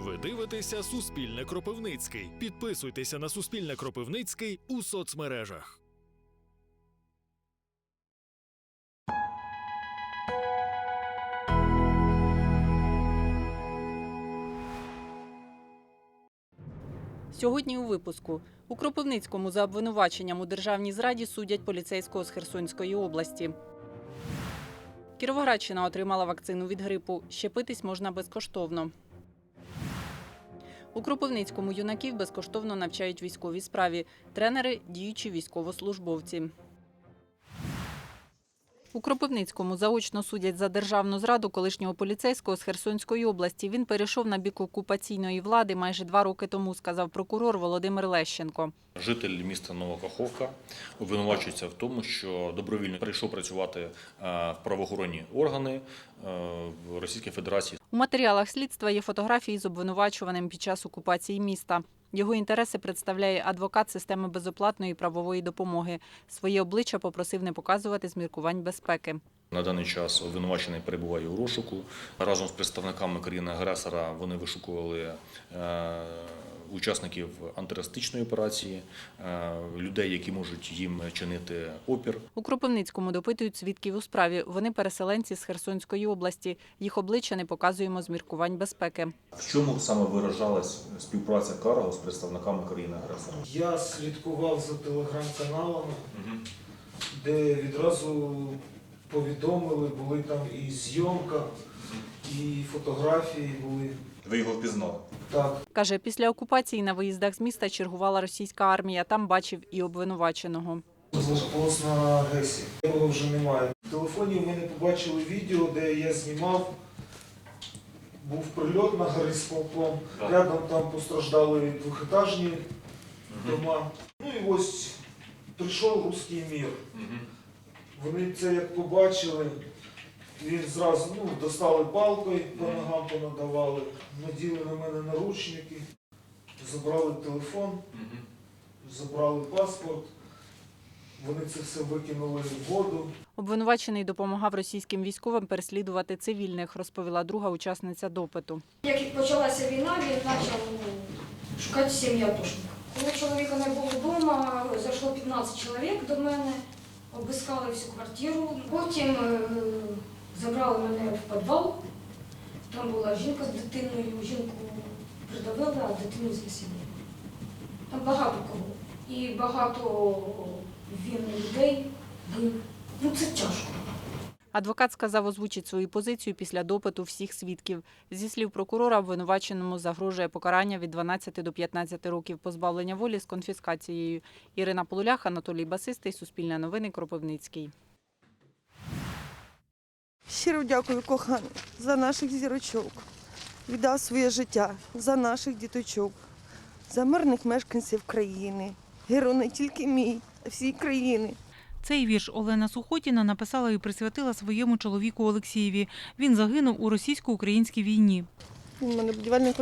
Ви дивитеся Суспільне Кропивницький. Підписуйтеся на Суспільне Кропивницький у соцмережах. Сьогодні у випуску у Кропивницькому за обвинуваченням у державній зраді судять поліцейського з Херсонської області. Кіровоградщина отримала вакцину від грипу. Щепитись можна безкоштовно. У Кропивницькому юнаків безкоштовно навчають військовій справі. Тренери діючі військовослужбовці. У Кропивницькому заочно судять за державну зраду колишнього поліцейського з Херсонської області. Він перейшов на бік окупаційної влади майже два роки тому, сказав прокурор Володимир Лещенко. Житель міста Новокаховка обвинувачується в тому, що добровільно прийшов працювати е, в правоохоронні органи е, в Російській Федерації. У матеріалах слідства є фотографії з обвинувачуваним під час окупації міста. Його інтереси представляє адвокат системи безоплатної правової допомоги. Своє обличчя попросив не показувати з міркувань безпеки. На даний час обвинувачений перебуває у розшуку. Разом з представниками країни-агресора вони вишукували е, учасників антитерористичної операції, е, людей, які можуть їм чинити опір. У Кропивницькому допитують свідків у справі. Вони переселенці з Херсонської області. Їх обличчя не показуємо з міркувань безпеки. В чому саме виражалась співпраця Карго з представниками країни-агресора? Я слідкував за телеграм-каналами, де відразу повідомили, були там і зйомка, і фотографії були. Ви його впізнали? Так, Каже, після окупації на виїздах з міста чергувала російська армія. Там бачив і обвинуваченого. залишилось на Гесі. Його вже немає. В телефоні в мене побачили відео, де я знімав. Був прильот на горисполком. Так. Рядом там постраждали двохетажні дома. Ну і ось прийшов руський мір. Вони це як побачили, він зразу ну, достали палкою, по ногам понадавали, наділи на мене наручники, забрали телефон, забрали паспорт. Вони це все викинули в воду. Обвинувачений допомагав російським військовим переслідувати цивільних, розповіла друга учасниця допиту. Як почалася війна, він почав шукати сім'ю атошника. Коли чоловіка не було вдома, зайшло 15 чоловік до мене, обискали всю квартиру. Потім е, забрали мене в підвал. Там була жінка з дитиною, жінку придавили, а дитину знесили. Там багато кого. І багато він людей. Ну це тяжко. Адвокат сказав, озвучить свою позицію після допиту всіх свідків. Зі слів прокурора, обвинуваченому загрожує покарання від 12 до 15 років позбавлення волі з конфіскацією. Ірина Полулях, Анатолій Басистий, Суспільне новини, Кропивницький. Щиро дякую, коханий, за наших зірочок. Віддав своє життя за наших діточок, за мирних мешканців країни. Герой не тільки мій, а всій країни. Цей вірш Олена Сухотіна написала і присвятила своєму чоловіку Олексієві. Він загинув у російсько-українській війні. Він у мене будівельник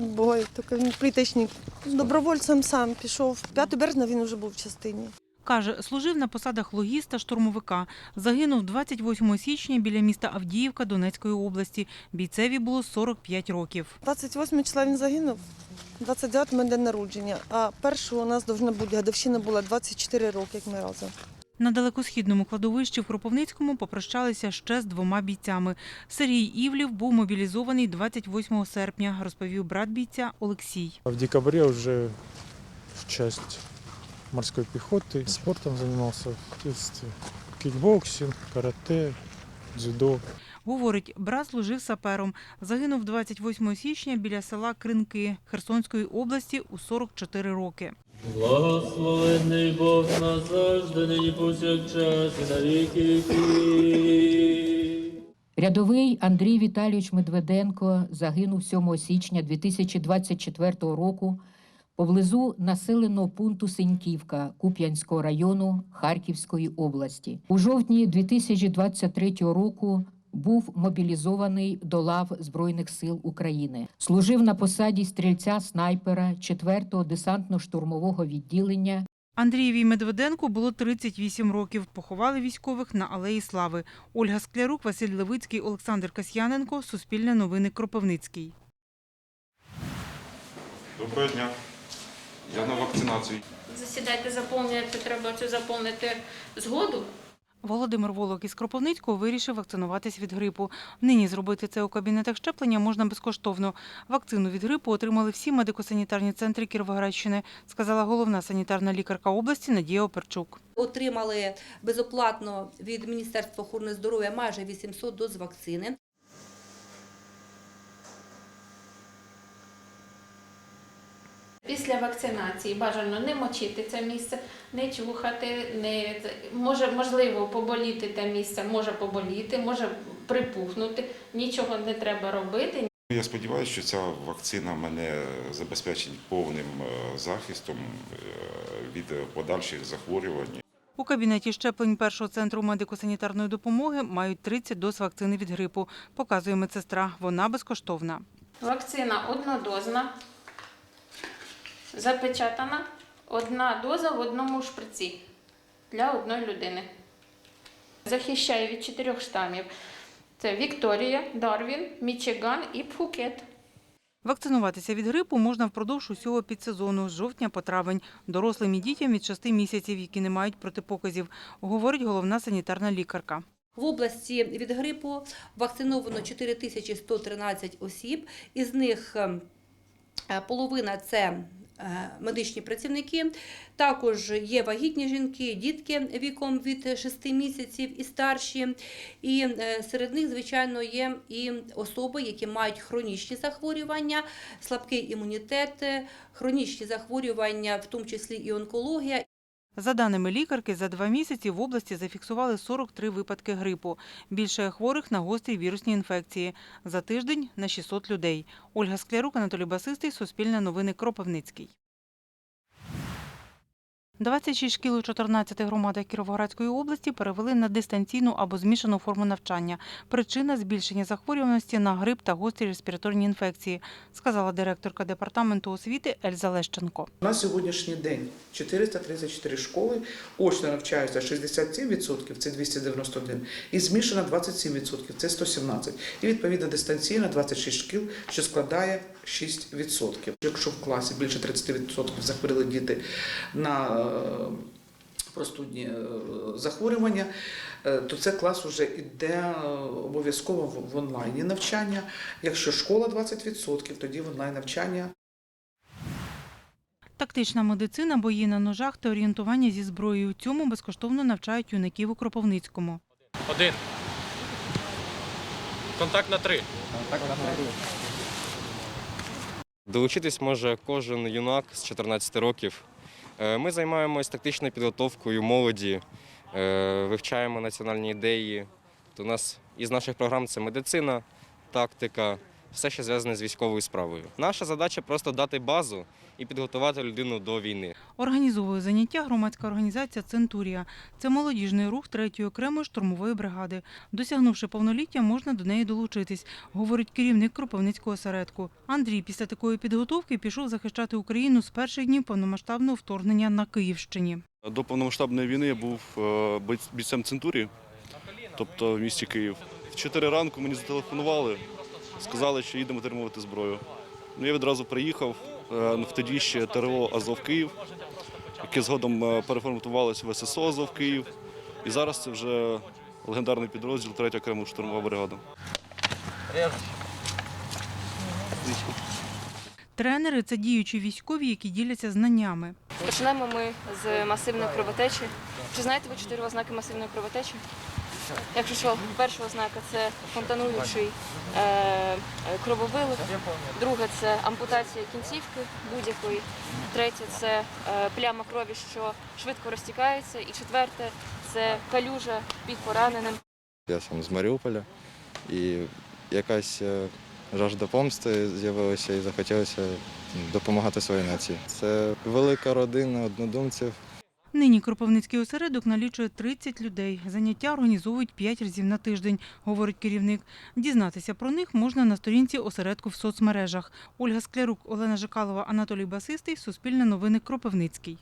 тільки він плиточник. Добровольцем сам пішов. 5 березня він вже був в частині. Каже, служив на посадах логіста штурмовика. Загинув 28 січня біля міста Авдіївка Донецької області. Бійцеві було 45 років. 28 числа він загинув, 29 мене день народження, а першого у нас повинна бути годовщина була 24 роки, як ми разом. На далекосхідному кладовищі в Кропивницькому попрощалися ще з двома бійцями. Сергій Івлів був мобілізований 28 серпня, розповів брат бійця Олексій. В декабре уже в часть морской пехоты. Спортом занимался в детстве. Кикбоксинг, карате, дзюдо. Говорить, брат служив сапером. Загинув 28 січня біля села Кринки Херсонської області у 44 роки. Благословенний Бог назавжди, нині повсякчас і на віки віки. Рядовий Андрій Віталійович Медведенко загинув 7 січня 2024 року поблизу населеного пункту Синьківка Куп'янського району Харківської області. У жовтні 2023 року був мобілізований до лав Збройних сил України. Служив на посаді стрільця снайпера 4-го десантно-штурмового відділення Андрієві Медведенку було 38 років. Поховали військових на Алеї Слави. Ольга Склярук, Василь Левицький, Олександр Касьяненко. Суспільне новини Кропивницький. Доброго дня. Я на вакцинацію. Засідайте, заповнюєте, треба цю заповнити згоду. Володимир Волок із Кропивницького вирішив вакцинуватись від грипу. Нині зробити це у кабінетах щеплення можна безкоштовно. Вакцину від грипу отримали всі медико-санітарні центри Кіровоградщини, сказала головна санітарна лікарка області Надія Оперчук. Отримали безоплатно від Міністерства охорони здоров'я майже 800 доз вакцини. Після вакцинації бажано не мочити це місце, не чухати, не може можливо поболіти те місце, може поболіти, може припухнути. Нічого не треба робити. Я сподіваюся, що ця вакцина мене забезпечить повним е, захистом е, від подальших захворювань. У кабінеті щеплень першого центру медико-санітарної допомоги мають 30 доз вакцини від грипу, показує медсестра. Вона безкоштовна. Вакцина однодозна, запечатана, одна доза в одному шприці для одної людини. Захищає від чотирьох штамів. Це Вікторія, Дарвін, Мічиган і Пхукет. Вакцинуватися від грипу можна впродовж усього підсезону з жовтня по травень дорослим і дітям від 6 місяців, які не мають протипоказів, говорить головна санітарна лікарка. В області від грипу вакциновано 4113 осіб, із них е, половина це медичні працівники. Також є вагітні жінки, дітки віком від 6 місяців і старші. І е, серед них, звичайно, є і особи, які мають хронічні захворювання, слабкий імунітет, хронічні захворювання, в тому числі і онкологія. За даними лікарки, за два місяці в області зафіксували 43 випадки грипу. Більше хворих на гострі вірусні інфекції. За тиждень на 600 людей. Ольга Склярук, Анатолій Басистий, Суспільне новини, Кропивницький. 26 шкіл у 14 громадах Кіровоградської області перевели на дистанційну або змішану форму навчання. Причина збільшення захворюваності на грип та гострі респіраторні інфекції, сказала директорка департаменту освіти Ельза Лещенко. На сьогоднішній день 434 школи, очно навчаються 67%, це 291, і змішана 27%, це 117. І відповідно дистанційна 26 шкіл, що складає 6%. Якщо в класі більше 30% захворіли діти на е, простудні е, захворювання, е, то це клас вже йде е, обов'язково в- в онлайні навчання. Якщо школа 20%, тоді в онлайн навчання Тактична медицина, бої на ножах та орієнтування зі зброєю. Цьому безкоштовно навчають юнаків у Кропивницькому. Один. Контакт на три. Долучитись може кожен юнак з 14 років. Е, Ми займаємось тактичною підготовкою молоді, е, вивчаємо національні ідеї. То у нас із наших програм це медицина, тактика, все, що зв'язане з військовою справою. Наша задача просто дати базу і підготувати людину до війни. Організовує заняття громадська організація Центурія. Це молодіжний рух третьої окремої штурмової бригади. Досягнувши повноліття, можна до неї долучитись, говорить керівник Кропивницького осередку. Андрій після такої підготовки пішов захищати Україну з перших днів повномасштабного вторгнення на Київщині. До повномасштабної війни я був е, бійцем Центурії, тобто в місті Київ. В 4 ранку мені зателефонували, сказали, що їдемо отримувати зброю. Ну, я відразу приїхав е, в тоді ще ТРО Азов Київ, яке згодом е, переформатувалося в ССО Азов Київ. І зараз це вже легендарний підрозділ 3 окрема штурмова бригада. Тренери це діючі військові, які діляться знаннями. Почнемо ми з масивної кровотечі. Чи знаєте ви чотири ознаки масивної кровотечі? Якщо що, перша ознака це фонтануючий е, крововилив, друге це ампутація кінцівки будь-якої, третє це е, пляма крові, що швидко розтікається, і четверте це калюжа під пораненим. Я сам з Маріуполя і якась е, жажда помсти з'явилася і захотілося допомагати своїй нації. Це велика родина однодумців. Нині Кропивницький осередок налічує 30 людей. Заняття організовують 5 разів на тиждень, говорить керівник. Дізнатися про них можна на сторінці осередку в соцмережах. Ольга Склярук, Олена Жикалова, Анатолій Басистий, Суспільне новини Кропивницький.